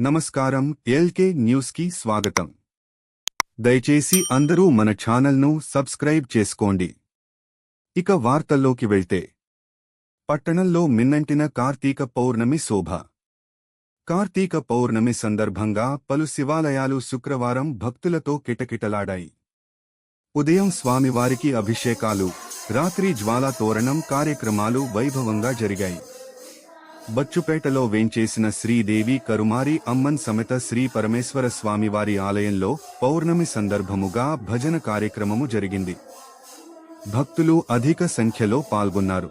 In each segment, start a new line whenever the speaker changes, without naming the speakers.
నమస్కారం ఎల్కే న్యూస్కి స్వాగతం. దయచేసి అందరూ మన ఛానల్ను సబ్స్క్రైబ్ చేసుకోండి. ఇక వార్తల్లోకి వెళ్తే. పట్టణంలో మిన్నంటిన కార్తీక పౌర్ణమి శోభ. కార్తీక పౌర్ణమి సందర్భంగా పలు శివాలయాలు శుక్రవారం భక్తులతో కిటకిటలాడాయి. ఉదయం స్వామివారికి అభిషేకాలు రాత్రి జ్వాలా తోరణం కార్యక్రమాలు వైభవంగా జరిగాయి. బచ్చుపేటలో వేంచేసిన శ్రీదేవి కరుమారి అమ్మన్ సమేత శ్రీ పరమేశ్వర స్వామివారి ఆలయంలో పౌర్ణమి సందర్భముగా భజన కార్యక్రమము జరిగింది. భక్తులు అధిక సంఖ్యలో పాల్గొన్నారు.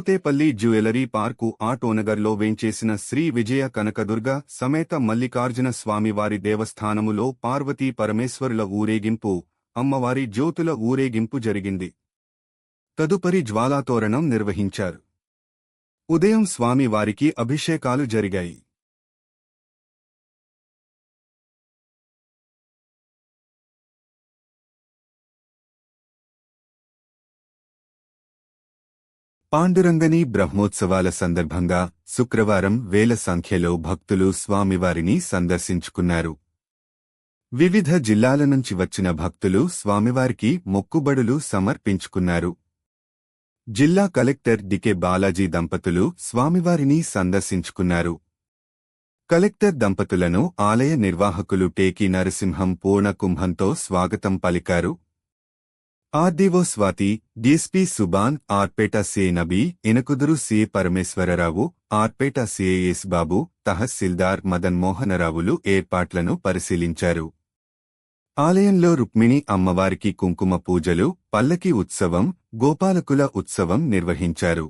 పోతేపల్లి జ్యువెలరీ పార్కు ఆటోనగర్లో వేంచేసిన శ్రీ విజయ కనకదుర్గ సమేత మల్లికార్జున స్వామివారి దేవస్థానములో పార్వతీ పరమేశ్వరుల ఊరేగింపు అమ్మవారి జ్యోతుల ఊరేగింపు జరిగింది. తదుపరి జ్వాలాతోరణం నిర్వహించారు. ఉదయం స్వామివారికి అభిషేకాలు జరిగాయి. పాండురంగని బ్రహ్మోత్సవాల సందర్భంగా శుక్రవారం వేల సంఖ్యలో భక్తులు స్వామివారిని సందర్శించుకున్నారు. వివిధ జిల్లాల నుంచి వచ్చిన భక్తులు స్వామివారికి మొక్కుబడులు సమర్పించుకున్నారు. జిల్లా కలెక్టర్ డికే బాలాజీ దంపతులు స్వామివారిని సందర్శించుకున్నారు. కలెక్టర్ దంపతులను ఆలయ నిర్వాహకులు టేకి నరసింహం పూర్ణకుంభంతో స్వాగతం పలికారు. RDO Swathi DSP Subhan R Peta CA Nabi Inakuduru C Parameswara Rao R Peta CAS Babu tahsildar Madan మోహనరావులు ఏర్పాట్లను పరిశీలించారు. ఆలయంలో రుక్మిణి అమ్మవారికి కుంకుమ పూజలు పల్లకి ఉత్సవం గోపాలకుల ఉత్సవం నిర్వహించారు.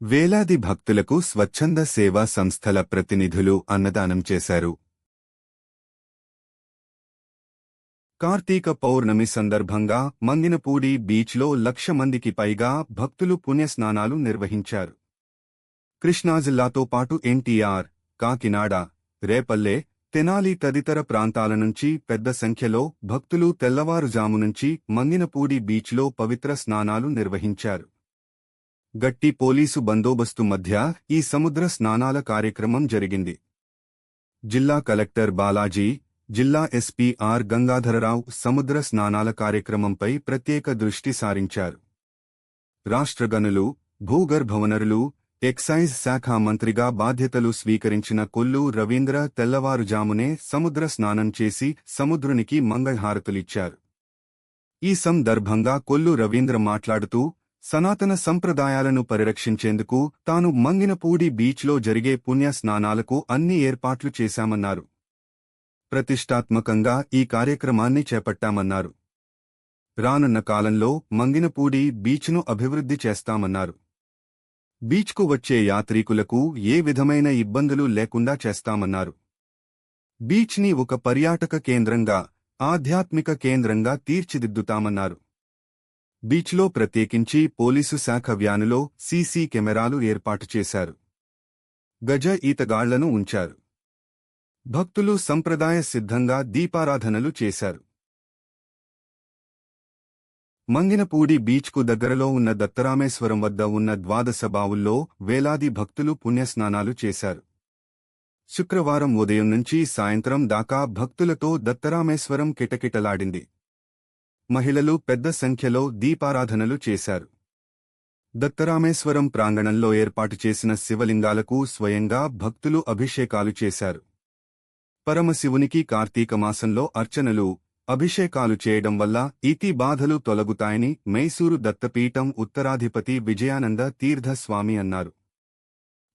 వేలాది భక్తులకు స్వచ్ఛంద సేవా సంస్థల ప్రతినిధులు అన్నదానం చేశారు. కార్తీక పౌర్ణమి సందర్భంగా మందినపూడి బీచ్లో లక్ష మందికి పైగా భక్తులు పుణ్యస్నానాలు నిర్వహించారు. కృష్ణా జిల్లాతో పాటు ఎన్టీఆర్ కాకినాడ రేపల్లె తెనాలి తదితర ప్రాంతాల నుంచి పెద్ద సంఖ్యలో భక్తులు తెల్లవారుజాము నుంచి మందినపూడి బీచ్లో పవిత్ర స్నానాలు నిర్వహించారు. గట్టి పోలీసు బందోబస్తు మధ్య ఈ సముద్ర స్నానాల కార్యక్రమం జరిగింది. జిల్లా కలెక్టర్ బాలాజీ జిల్లా ఎస్పీ ఆర్ గంగాధరరావు సముద్ర స్నానాల కార్యక్రమంపై ప్రత్యేక దృష్టి సారించారు. రాష్ట్రగనులు భూగర్భవనరులు ఎక్సైజ్ శాఖ మంత్రిగా బాధ్యతలు స్వీకరించిన కొల్లు రవీంద్ర తెల్లవారుజామునే సముద్ర స్నానం చేసి సముద్రునికి మంగళహారతులిచ్చారు. ఈ సందర్భంగా కొల్లు రవీంద్ర మాట్లాడుతూ సనాతన సంప్రదాయాలను పరిరక్షించేందుకు తాను మంగినపూడి బీచ్లో జరిగే పుణ్య స్నానాలకు అన్ని ఏర్పాట్లు చేశామన్నారు. ప్రతిష్టాత్మకంగా ఈ కార్యక్రమాన్ని చేపట్టామన్నారు. రానున్న కాలంలో మంగినపూడి బీచ్ను అభివృద్ధి చేస్తామన్నారు. బీచ్కు వచ్చే యాత్రీకులకు ఏ విధమైన ఇబ్బందులు లేకుండా చేస్తామన్నారు. బీచ్ని ఒక పర్యాటక కేంద్రంగా ఆధ్యాత్మిక కేంద్రంగా తీర్చిదిద్దుతామన్నారు. బీచ్లో ప్రత్యేకించి పోలీసు శాఖ వ్యానులో సీసీ కెమెరాలు ఏర్పాటు చేశారు. గజ ఈతగాళ్ళను ఉంచారు. భక్తులు సంప్రదాయ సిద్ధంగా దీపారాధనలు చేశారు. మంగినపూడి బీచ్కు దగ్గరలో ఉన్న దత్తరామేశ్వరం వద్ద ఉన్న ద్వాదశ బావుల్లో వేలాది భక్తులు పుణ్యస్నానాలు చేశారు. శుక్రవారం ఉదయం నుంచి సాయంత్రం దాకా భక్తులతో దత్తరామేశ్వరం కిటకిటలాడింది. మహిళలు పెద్ద సంఖ్యలో దీపారాధనలు చేశారు. దత్తరామేశ్వరం ప్రాంగణంలో ఏర్పాటు చేసిన శివలింగాలకు స్వయంగా భక్తులు అభిషేకాలు చేశారు. పరమశివునికి కార్తీక మాసంలో అర్చనలు అభిషేకాలు చేయడం వల్ల ఇతి బాధలు తొలగుతాయని మైసూరు దత్తపీఠం ఉత్తరాధిపతి విజయానంద తీర్థస్వామి అన్నారు.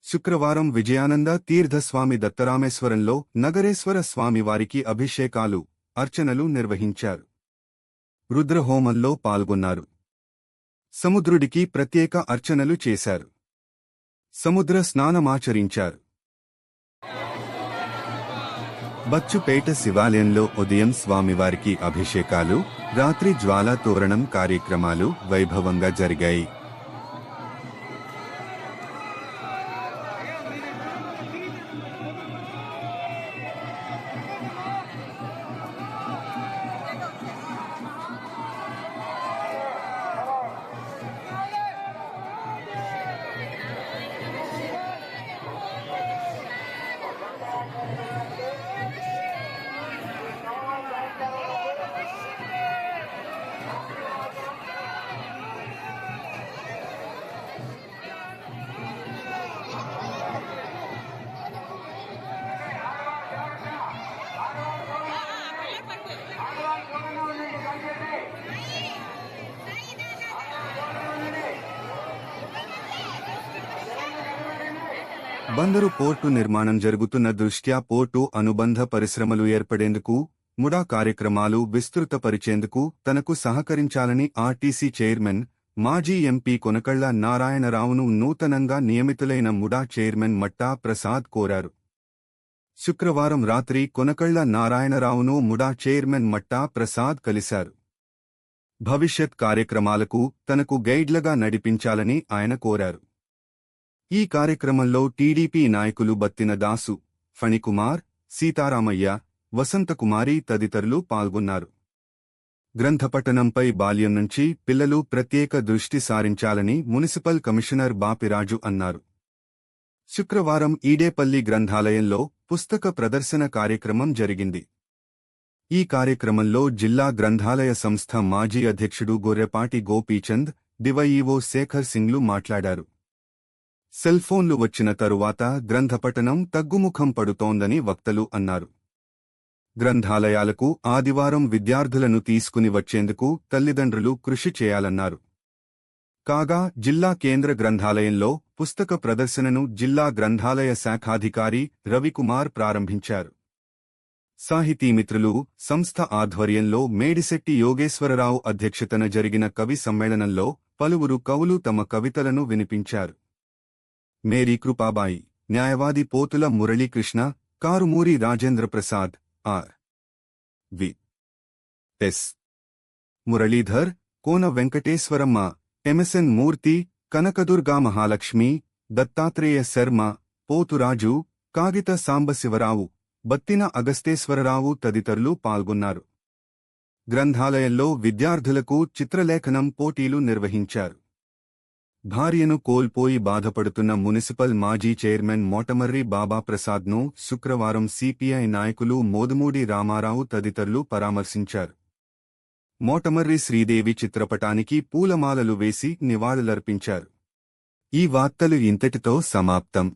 శుక్రవారం విజయానంద తీర్థస్వామి దత్తరామేశ్వరంలో నగరేశ్వర స్వామివారికి అభిషేకాలు అర్చనలు నిర్వహించారు. రుద్రహోమంలో పాల్గొన్నారు. సముద్రుడికి ప్రత్యేక అర్చనలు చేశారు. సముద్ర స్నానమాచరించారు. బచ్చుపేట శివాలయంలో ఉదయం స్వామివారికి అభిషేకాలు రాత్రి జ్వాలా తోరణం కార్యక్రమాలు వైభవంగా జరిగాయి. బందరు పోర్టు నిర్మాణం జరుగుతున్న దృష్ట్యా పోర్టు అనుబంధ పరిశ్రమలు ఏర్పడేందుకు ముడా కార్యక్రమాలు విస్తృతపరిచేందుకు తనకు సహకరించాలని ఆర్టీసీ చైర్మన్ మాజీ ఎంపీ కొనకళ్ళ నారాయణరావును నూతనంగా నియమితులైన ముడా చైర్మన్ మట్టా ప్రసాద్ కోరారు. శుక్రవారం రాత్రి కొనకళ్ళ నారాయణరావును ముడా చైర్మన్ మట్టా ప్రసాద్ కలిశారు. భవిష్యత్ కార్యక్రమాలకు తనకు గైడ్లగా నడిపించాలని ఆయన కోరారు. ఈ కార్యక్రమంలో టీడీపీ నాయకులు బత్తిన దాసు ఫణికుమార్ సీతారామయ్య వసంతకుమారి తదితరులు పాల్గొన్నారు. గ్రంథపఠనంపై బాల్యం నుంచి పిల్లలు ప్రత్యేక దృష్టి సారించాలని మున్సిపల్ కమిషనర్ బాపిరాజు అన్నారు. శుక్రవారం ఈడేపల్లి గ్రంథాలయంలో పుస్తక ప్రదర్శన కార్యక్రమం జరిగింది. ఈ కార్యక్రమంలో జిల్లా గ్రంథాలయ సంస్థ మాజీ అధ్యక్షుడు గొర్రెపాటి గోపీచంద్ డివైఈఓ శేఖర్ సింగ్లు మాట్లాడారు. సెల్ఫోన్లు వచ్చిన తరువాత గ్రంథపఠనం తగ్గుముఖం పడుతోందని వక్తలు అన్నారు. గ్రంథాలయాలకు ఆదివారం విద్యార్థులను తీసుకుని వచ్చేందుకు తల్లిదండ్రులు కృషి చేయాలన్నారు. కాగా జిల్లా కేంద్ర గ్రంథాలయంలో పుస్తక ప్రదర్శనను జిల్లా గ్రంథాలయ శాఖాధికారి రవికుమార్ ప్రారంభించారు. సాహితీమిత్రులు సంస్థ ఆధ్వర్యంలో మేడిశెట్టి యోగేశ్వరరావు అధ్యక్షతన జరిగిన కవి సమ్మేళనంలో పలువురు కవులు తమ కవితలను వినిపించారు. మేరీ కృపాబాయి న్యాయవాది Pothula Muralikrishna Karumuri Rajendra Prasad R. V. S. Muralidhar Kona Venkateswaramma MSN Murthy Kanakadurga Mahalakshmi Dattatreya Sharma Poturaju Kagitha Sambasivarao Battina అగస్తేశ్వరరావు తదితరులు పాల్గొన్నారు. గ్రంథాలయంలో విద్యార్థులకు చిత్రలేఖనం పోటీలు నిర్వహించారు. భార్యను కోల్పోయి బాధపడుతున్న మున్సిపల్ మాజీ చైర్మన్ మోటమర్రి బాబాప్రసాద్ను శుక్రవారం సిపిఐ నాయకులు మోదుమూడి రామారావు తదితరులు పరామర్శించారు. మోటమర్రి శ్రీదేవి చిత్రపటానికి పూలమాలలు వేసి నివాళులర్పించారు. ఈ వార్తలు ఇంతటితో సమాప్తం.